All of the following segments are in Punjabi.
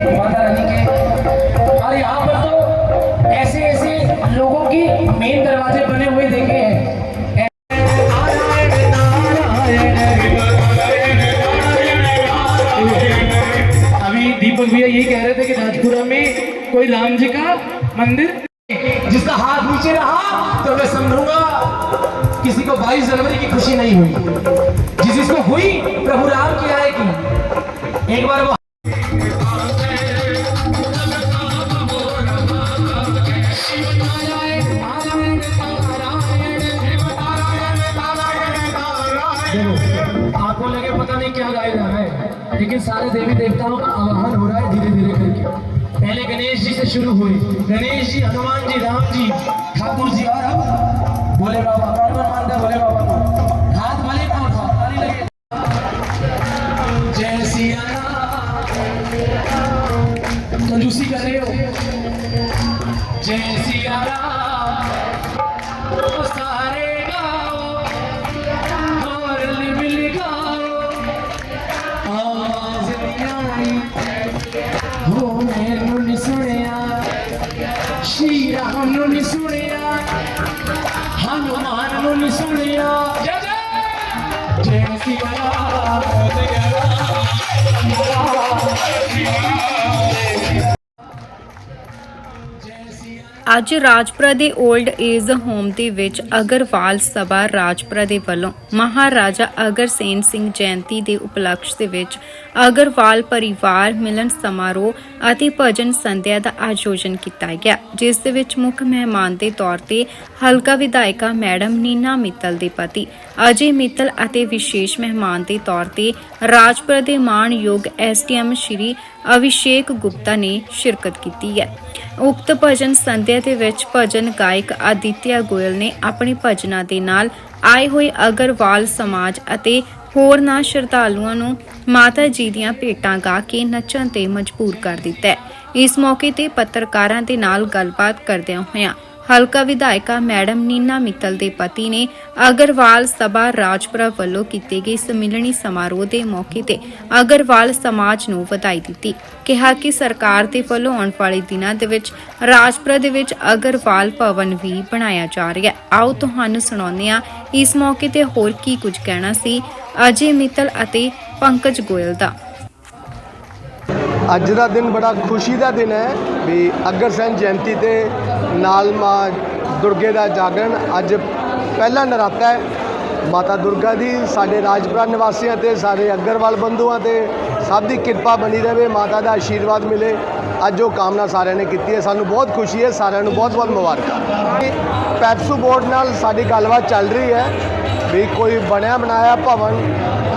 माता रानी के और यहाँ पर तो ऐसे ऐसे लोगों की मेन दरवाजे बने हुए देखे हैं। भैया यही कह रहे थे कि राजपुरा में कोई राम जी का मंदिर जिसका हाथ नीचे रहा तो मैं समझूँगा किसी को 22 जनवरी की खुशी नहीं हुई। जिस जिसको हुई, प्रभु राम की आए की। एक बार वो देखो आपको लगे पता नहीं क्या गाया जा रहा है लेकिन सारे देवी देवताओं का आवाहन हो रहा है धीरे धीरे करके पहले गणेश जी से शुरू हुए गणेश जी हनुमान जी राम जी ठाकुर जी और अब भोले बाबा कौन कौन मानता है भोले बाबा श्री राम नु सुनिया हनुमान नु सुनिया जय जय जय सिया राम जय राम ਅੱਜ ਰਾਜਪੁਰਾ ਦੇ 올ਡ ਏਜ ਹੋਮ ਦੇ ਵਿੱਚ ਅਗਰਵਾਲ ਸਭਾ ਰਾਜਪੁਰਾ ਦੇ ਵੱਲੋਂ ਮਹਾਰਾਜਾ ਅਗਰਸੇਨ ਸਿੰਘ ਜਯੰਤੀ ਦੇ ਉਪਲਕਸ਼ ਦੇ ਵਿੱਚ ਅਗਰਵਾਲ ਪਰਿਵਾਰ ਮਿਲਨ ਸਮਾਰੋਹ ਅਤੇ ਭਜਨ ਸੰਧਿਆ ਦਾ ਆਯੋਜਨ ਕੀਤਾ ਗਿਆ, ਜਿਸ ਦੇ ਵਿੱਚ ਮੁੱਖ ਮਹਿਮਾਨ ਦੇ ਤੌਰ ਤੇ ਹਲਕਾ ਵਿਧਾਇਕਾ ਮੈਡਮ ਨੀਨਾ ਮਿੱਤਲ ਦੇ ਪਤੀ, ਅਜੇ ਮਿੱਤਲ ਅਤੇ ਵਿਸ਼ੇਸ਼ ਮਹਿਮਾਨ ਦੇ ਤੌਰ ਤੇ ਰਾਜਪੁਰਾ ਦੇ ਮਾਣਯੋਗ ਐਸਡੀਐਮ ਸ਼੍ਰੀ ਅਭਿਸ਼ੇਕ ਗੁਪਤਾ ਨੇ ਸ਼ਿਰਕਤ ਕੀਤੀ ਹੈ। ਉਕਤ ਭਜਨ ਸੰਧਿਆ ਦੇ ਵਿੱਚ ਭਜਨ ਗਾਇਕ ਆਦਿਤਿਆ ਗੋਇਲ ਨੇ ਆਪਣੇ ਭਜਨਾਂ ਦੇ ਨਾਲ ਆਏ ਹੋਏ ਅਗਰਵਾਲ ਸਮਾਜ ਅਤੇ ਹੋਰਨਾਂ ਸ਼ਰਧਾਲੂਆਂ ਨੂੰ ਮਾਤਾ ਜੀ ਦੀਆਂ ਭੇਟਾਂ ਗਾ ਕੇ ਨੱਚਣ ਤੇ ਮਜਬੂਰ ਕਰ ਦਿੱਤਾ ਇਸ ਮੌਕੇ ਤੇ ਪੱਤਰਕਾਰਾਂ ਦੇ ਨਾਲ ਗੱਲਬਾਤ ਕਰਦਿਆਂ ਹੋਇਆਂ ਹਲਕਾ ਵਿਧਾਇਕਾ ਮੈਡਮ ਨੀਨਾ ਮਿੱਤਲ ਦੇ ਪਤੀ ਨੇ ਅਗਰਵਾਲ ਸਭਾ ਰਾਜਪੁਰਾ ਵੱਲੋਂ ਕੀਤੇ ਗਏ ਸੰਮਿਲਨੀ ਸਮਾਰੋਹ ਦੇ ਮੌਕੇ ਤੇ ਅਗਰਵਾਲ ਸਮਾਜ ਨੂੰ ਵਧਾਈ ਦਿੱਤੀ। ਕਿਹਾ ਕਿ ਸਰਕਾਰ ਦੇ ਵੱਲੋਂ ਆਉਣ ਵਾਲੇ ਦਿਨਾਂ ਦੇ ਵਿੱਚ ਰਾਜਪੁਰਾ ਦੇ ਵਿੱਚ ਅਗਰਵਾਲ ਭਵਨ ਵੀ ਬਣਾਇਆ ਜਾ ਰਿਹਾ ਹੈ। ਆਓ ਤੁਹਾਨੂੰ ਸੁਣਾਉਂਦੇ ਹਾਂ। ਇਸ ਮੌਕੇ ਤੇ ਹੋਰ ਕੀ ਕੁਝ ਕਹਿਣਾ ਸੀ ਅਜੇ ਮਿੱਤਲ ਅਤੇ ਪੰਕਜ ਗੋਇਲ ਦਾ। ਅੱਜ ਦਾ ਦਿਨ ਬੜਾ ਖੁਸ਼ੀ ਦਾ ਦਿਨ ਹੈ ਵੀ ਅਗਰਸੈਨ ਜਯੰਤੀ ਤੇ ਨਾਲ ਮਾਂ ਦੁਰਗੇ ਦਾ ਜਾਗਰਣ ਅੱਜ ਪਹਿਲਾ ਨਰਾਤਾ ਹੈ। ਮਾਤਾ ਦੁਰਗਾ ਦੀ, ਸਾਡੇ ਰਾਜਪੁਰਾ ਨਿਵਾਸੀਆਂ ਤੇ ਸਾਰੇ ਅਗਰਵਾਲ ਬੰਧੂਆਂ ਤੇ ਸਭ ਦੀ ਕਿਰਪਾ ਬਣੀ ਰਹੇ ਮਾਤਾ ਦਾ ਆਸ਼ੀਰਵਾਦ ਮਿਲੇ। ਅੱਜ ਉਹ ਕਾਮਨਾ ਸਾਰਿਆਂ ਨੇ ਕੀਤੀ ਹੈ। ਸਾਨੂੰ ਬਹੁਤ ਖੁਸ਼ੀ ਹੈ। ਸਾਰਿਆਂ ਨੂੰ ਬਹੁਤ ਬਹੁਤ ਮੁਬਾਰਕਾਂ। ਪੈਪਸੂ ਬੋਰਡ ਨਾਲ ਸਾਡੀ ਗੱਲਬਾਤ ਚੱਲ ਰਹੀ ਹੈ। ਵੀ ਕੋਈ ਬਣਿਆ ਬਣਾਇਆ ਭਵਨ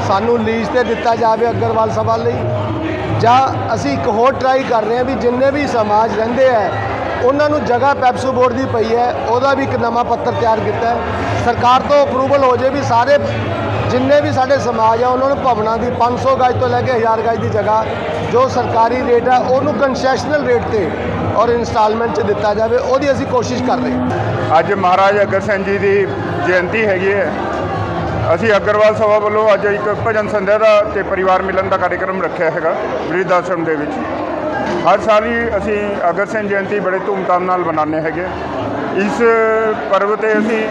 ਸਾਨੂੰ ਲੀਜ਼ ਤੇ ਦਿੱਤਾ ਜਾਵੇ ਅਗਰਵਾਲ ਸਭਾ ਲਈ। ਜਾਂ ਅਸੀਂ ਇੱਕ ਹੋਰ ਟਰਾਈ ਕਰ ਰਹੇ ਹਾਂ ਵੀ ਜਿੰਨੇ ਵੀ ਸਮਾਜ ਰਹਿੰਦੇ ਹੈ ਉਹਨਾਂ ਨੂੰ ਜਗ੍ਹਾ ਪੈਪਸੂ ਬੋਰਡ ਦੀ ਪਈ ਹੈ, ਉਹਦਾ ਵੀ ਇੱਕ ਨਵਾਂ ਪੱਤਰ ਤਿਆਰ ਕੀਤਾ ਸਰਕਾਰ ਤੋਂ ਅਪਰੂਵਲ ਹੋ ਜੇ ਵੀ ਸਾਰੇ, ਜਿੰਨੇ ਵੀ ਸਾਡੇ ਸਮਾਜ ਆ, ਉਹਨਾਂ ਨੂੰ ਭਵਨਾਂ ਦੀ 500 ਗਜ ਤੋਂ ਲੈ ਕੇ 1000 ਗਜ ਦੀ ਜਗ੍ਹਾ, ਜੋ ਸਰਕਾਰੀ ਰੇਟ ਹੈ ਉਹਨੂੰ ਕੰਸੈਸ਼ਨਲ ਰੇਟ ਤੇ ਔਰ ਇਨਸਟਾਲਮੈਂਟ 'ਚ ਦਿੱਤਾ ਜਾਵੇ, ਉਹਦੀ ਅਸੀਂ ਕੋਸ਼ਿਸ਼ ਕਰ ਰਹੇ ਅੱਜ ਮਹਾਰਾਜ ਅਗਰ ਸਿੰਘ ਜੀ ਦੀ ਜਯੰਤੀ ਹੈਗੀ ਹੈ, ਅਸੀਂ ਅਗਰਵਾਲ ਸਭਾ ਵੱਲੋਂ ਅੱਜ ਇੱਕ ਭਜਨ ਸੰਧਿਆ ਦਾ ਤੇ ਪਰਿਵਾਰ ਮਿਲਣ ਦਾ ਕਾਰਜਕ੍ਰਮ ਰੱਖਿਆ ਹੈਗਾ ਬ੍ਰਿਧ ਆਸ਼ਰਮ ਦੇ ਵਿੱਚ। ਹਰ ਸਾਲ ਹੀ ਅਸੀਂ ਅਗਰ ਸਿੰਘ ਜਯੰਤੀ ਬੜੇ ਧੂਮਧਾਮ ਨਾਲ ਮਨਾਉਂਦੇ ਹੈਗੇ ਇਸ ਪਰਵ ਤੇ ਅਸੀਂ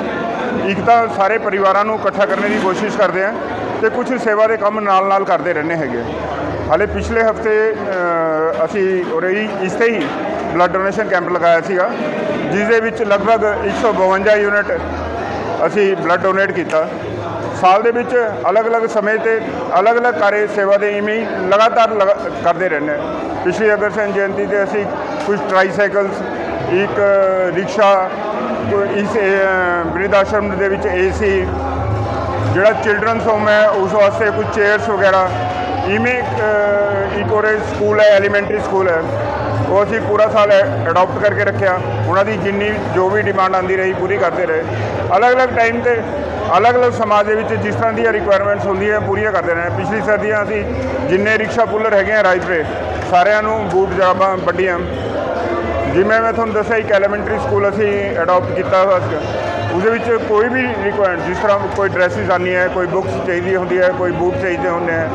ਇੱਕ ਤਾਂ ਸਾਰੇ ਪਰਿਵਾਰਾਂ ਨੂੰ ਇਕੱਠਾ ਕਰਨ ਦੀ ਕੋਸ਼ਿਸ਼ ਕਰਦੇ ਹਾਂ ਤੇ ਕੁਝ ਸੇਵਾ ਦੇ ਕੰਮ ਨਾਲ ਨਾਲ ਕਰਦੇ ਰਹਿੰਦੇ ਹੈਗੇ ਹਾਲੇ ਪਿਛਲੇ ਹਫ਼ਤੇ ਅਸੀਂ ਉਰੇ ਇਸ ਤੇ ਹੀ ਬਲੱਡ ਡੋਨੇਸ਼ਨ ਕੈਂਪ ਲਗਾਇਆ ਸੀਗਾ ਜਿਸ ਦੇ ਵਿੱਚ ਲਗਭਗ 152 ਯੂਨਿਟ ਅਸੀਂ ਬਲੱਡ ਡੋਨੇਟ ਕੀਤਾ। ਸਾਲ ਦੇ ਵਿੱਚ ਅਲੱਗ-ਅਲੱਗ ਸਮੇਂ ਤੇ ਅਲੱਗ-ਅਲੱਗ ਕਾਰੇ ਸੇਵਾ ਦੇ ਇਵੇਂ ਲਗਾਤਾਰ ਲਗਾ- ਕਰਦੇ ਰਹਿੰਦੇ ਹਾਂ। ਪਿਛਲੀ ਅਗਰਸੈਨ ਜਯੰਤੀ ਤੇ ਅਸੀਂ ਕੁਝ ਟ੍ਰਾਈਸਾਈਕਲਸ ਇੱਕ ਰਿਕਸ਼ਾ ਇਸ ਅ, ਬ੍ਰਿਧ ਆਸ਼ਰਮ ਦੇ ਵਿੱਚ ਏਸੀ ਜਿਹੜਾ ਚਿਲਡਰਨਸ ਹੋਮ ਹੈ ਉਸ ਵਾਸਤੇ ਕੁਝ ਚੇਅਰਸ ਵਗੈਰਾ ਇਵੇਂ ਇੱਕ ਔਰ ਸਕੂਲ ਹੈ ਐਲੀਮੈਂਟਰੀ ਸਕੂਲ ਹੈ। ਉਹ ਅਸੀਂ ਪੂਰਾ ਸਾਲ ਅਡਾਪਟ ਕਰਕੇ ਰੱਖਿਆ। ਉਹਨਾਂ ਦੀ ਜਿੰਨੀ ਜੋ ਵੀ ਡਿਮਾਂਡ ਆਂਦੀ ਰਹੀ ਪੂਰੀ ਕਰਦੇ ਰਹੇ। ਅਲੱਗ-ਅਲੱਗ ਟਾਈਮ ਤੇ ਅਲੱਗ-ਅਲੱਗ ਸਮਾਜ ਦੇ ਵਿੱਚ ਜਿਸ ਤਰ੍ਹਾਂ ਦੀਆਂ ਰਿਕੁਆਇਰਮੈਂਟਸ ਹੁੰਦੀਆਂ ਪੂਰੀਆਂ ਕਰਦੇ ਰਹੇ। ਪਿਛਲੀ ਸਰਦੀਆਂ ਅਸੀਂ ਜਿੰਨੇ ਰਿਕਸ਼ਾ ਪੁੱਲਰ ਹੈਗੇ ਆ ਰਾਜਪੁਰੇ, ਸਾਰਿਆਂ ਨੂੰ ਬੂਟ, ਜਰਾਬਾਂ, ਵੱਡੀਆਂ। ਜਿਵੇਂ ਮੈਂ ਤੁਹਾਨੂੰ ਦੱਸਿਆ, ਇੱਕ ਐਲੀਮੈਂਟਰੀ ਸਕੂਲ ਅਸੀਂ ਅਡਾਪਟ ਕੀਤਾ ਹੋਇਆ ਸੀਗਾ। ਉਹਦੇ ਵਿੱਚ ਕੋਈ ਵੀ ਰਿਕੁਆਇਰਮੈਂਟ ਜਿਸ ਤਰ੍ਹਾਂ ਕੋਈ ਡਰੈਸਿਸ ਆਉਂਦੀ ਹੈ ਕੋਈ ਬੁੱਕਸ ਚਾਹੀਦੀ ਹੁੰਦੀ ਹੈ ਕੋਈ ਬੂਟ ਚਾਹੀਦੇ ਹੁੰਦੇ ਹੈ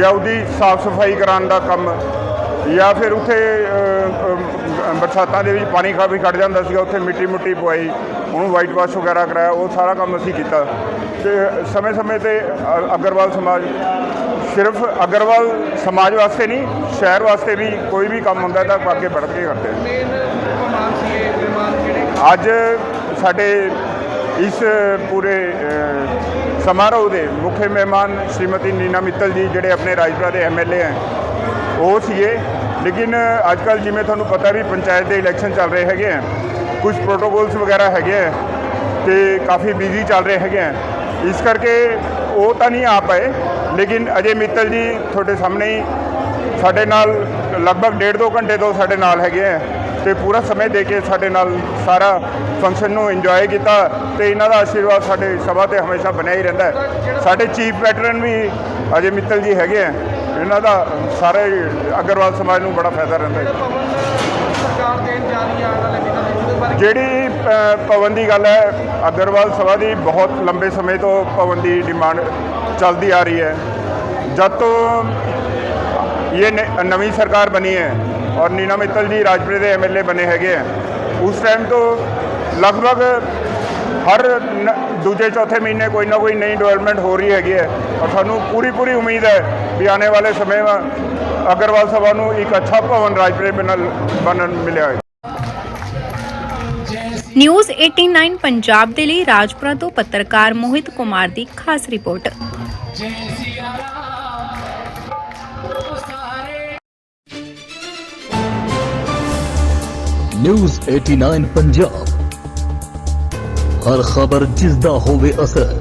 ਜਾਂ ਉਹਦੀ ਸਾਫ਼ ਸਫ਼ਾਈ ਕਰਾਉਣ ਦਾ ਕੰਮ। ਜਾਂ ਫਿਰ ਉੱਥੇ ਬਰਸਾਤਾਂ ਦੇ ਵਿੱਚ ਪਾਣੀ ਕਾਫੀ ਖੜ ਜਾਂਦਾ ਸੀਗਾ ਉੱਥੇ ਮਿੱਟੀ ਮੁੱਟੀ ਪਵਾਈ ਉਹਨੂੰ ਵਾਈਟ ਵਾਸ਼ ਵਗੈਰਾ ਕਰਾਇਆ ਉਹ ਸਾਰਾ ਕੰਮ ਅਸੀਂ ਕੀਤਾ। ਤੇ ਸਮੇਂ-ਸਮੇਂ ਤੇ ਅਗਰਵਾਲ ਸਮਾਜ ਸਿਰਫ ਅਗਰਵਾਲ ਸਮਾਜ ਵਾਸਤੇ ਨਹੀਂ ਸ਼ਹਿਰ ਵਾਸਤੇ ਵੀ ਕੋਈ ਵੀ ਕੰਮ ਹੁੰਦਾ ਤਾਂ ਅੱਗੇ ਵੱਧ ਕੇ ਕਰਦੇ। ਅੱਜ ਸਾਡੇ ਇਸ ਪੂਰੇ ਸਮਾਰੋਹ ਦੇ ਮੁੱਖ ਮਹਿਮਾਨ ਸ਼੍ਰੀਮਤੀ ਨੀਨਾ ਮਿੱਤਲ ਜੀ ਜਿਹੜੇ ਆਪਣੇ ਰਾਜਪੁਰਾ ਦੇ ਐਮਐਲਏ ਹੈ। ਉਹ ਸੀਗੇ। ਲੇਕਿਨ ਅੱਜ ਕੱਲ੍ਹ ਜਿਵੇਂ ਤੁਹਾਨੂੰ ਪਤਾ ਵੀ ਪੰਚਾਇਤ ਦੇ ਇਲੈਕਸ਼ਨ ਚੱਲ ਰਹੇ ਹੈਗੇ ਆ। ਕੁਝ ਪ੍ਰੋਟੋਕੋਲਸ ਵਗੈਰਾ ਹੈਗੇ ਆ ਤੇ ਕਾਫੀ ਬਿਜ਼ੀ ਚੱਲ ਰਹੇ ਹੈਗੇ ਆ। ਇਸ ਕਰਕੇ ਉਹ ਤਾਂ ਨਹੀਂ ਆ ਪਾਏ। ਲੇਕਿਨ ਅਜੇ ਮਿੱਤਲ ਜੀ ਤੁਹਾਡੇ ਸਾਹਮਣੇ ਹੀ ਸਾਡੇ ਨਾਲ ਲਗਭਗ ਡੇਢ ਦੋ ਘੰਟੇ ਤੋਂ ਸਾਡੇ ਨਾਲ ਹੈਗੇ ਆ ਤੇ ਪੂਰਾ ਸਮੇਂ ਦੇ ਕੇ ਸਾਡੇ ਨਾਲ ਸਾਰਾ ਫੰਕਸ਼ਨ ਨੂੰ ਇੰਜੋਏ ਕੀਤਾ ਤੇ ਇਹਨਾਂ ਦਾ ਆਸ਼ੀਰਵਾਦ ਸਾਡੇ ਸਭਾ ਤੇ ਹਮੇਸ਼ਾ ਬਣਿਆ ਹੀ ਰਹਿੰਦਾ ਹੈ। ਸਾਡੇ ਚੀਫ ਵੈਟਰਨ ਵੀ ਅਜੇ ਮਿੱਤਲ ਜੀ ਹੈਗੇ ਆ। ਇਹਨਾਂ ਦਾ ਸਾਰੇ ਅਗਰਵਾਲ ਸਮਾਜ ਨੂੰ ਬੜਾ ਫਾਇਦਾ ਰਹਿੰਦਾ ਹੈ ਸਰਕਾਰ ਦੇਣ ਜਾ। ਰਹੀ ਹੈ ਵਾਲੇ ਦਿਨਾਂ ਵਿੱਚ ਉਹਦੇ ਬਾਰੇ ਜਿਹੜੀ ਅ, ਭਵਨ ਦੀ ਗੱਲ ਹੈ ਅਗਰਵਾਲ ਸਭਾ ਦੀ ਬਹੁਤ ਲੰਬੇ ਸਮੇਂ ਤੋਂ ਭਵਨ ਦੀ ਡਿਮਾਂਡ ਚੱਲਦੀ ਆ ਰਹੀ ਹੈ। ਜਦ ਤੋਂ ਇਹ ਨਵੀਂ ਸਰਕਾਰ ਬਣੀ ਹੈ ਔਰ ਨੀਨਾ ਮਿੱਤਲ ਜੀ ਰਾਜਪੁਰੇ ਦੇ ਐਮਐਲਏ ਬਣੇ ਹੈਗੇ ਆ ਉਸ ਟਾਈਮ ਤੋਂ ਲਗਭਗ ਹਰ ਨ- ਦੂਜੇ ਚੌਥੇ ਮਹੀਨੇ ਕੋਈ ਨਾ ਕੋਈ ਨਈ ਡਿਵੈਲਪਮੈਂਟ ਹੋ ਰਹੀ ਹੈਗੀ ਹੈ। ਔਰ ਸਾਨੂੰ ਪੂਰੀ ਪੂਰੀ ਉਮੀਦ ਹੈ ਵੀ ਆਉਣੇ ਵਾਲੇ ਸਮੇਂ ਵਿੱਚ ਅਗਰਵਾਲ ਸਭਾ ਨੂੰ ਇੱਕ ਅੱਛਾ ਭਵਨ ਰਾਜਪੁਰੇ ਬਣਨ ਬਣਨ ਮਿਲਿਆ ਹੈ ਨਿਊਜ਼ 89 ਪੰਜਾਬ ਦੇ ਲਈ ਰਾਜਪੁਰਾ ਤੋਂ ਪੱਤਰਕਾਰ ਮੋਹਿਤ ਕੁਮਾਰ ਦੀ ਖਾਸ ਰਿਪੋਰਟ जय सिया राम ओ सारे ਨਿਊਜ਼ 89 ਪੰਜਾਬ ਹਰ ਖਬਰ ਜਿਸ ਦਾ ਹੋਵੇ ਅਸਰ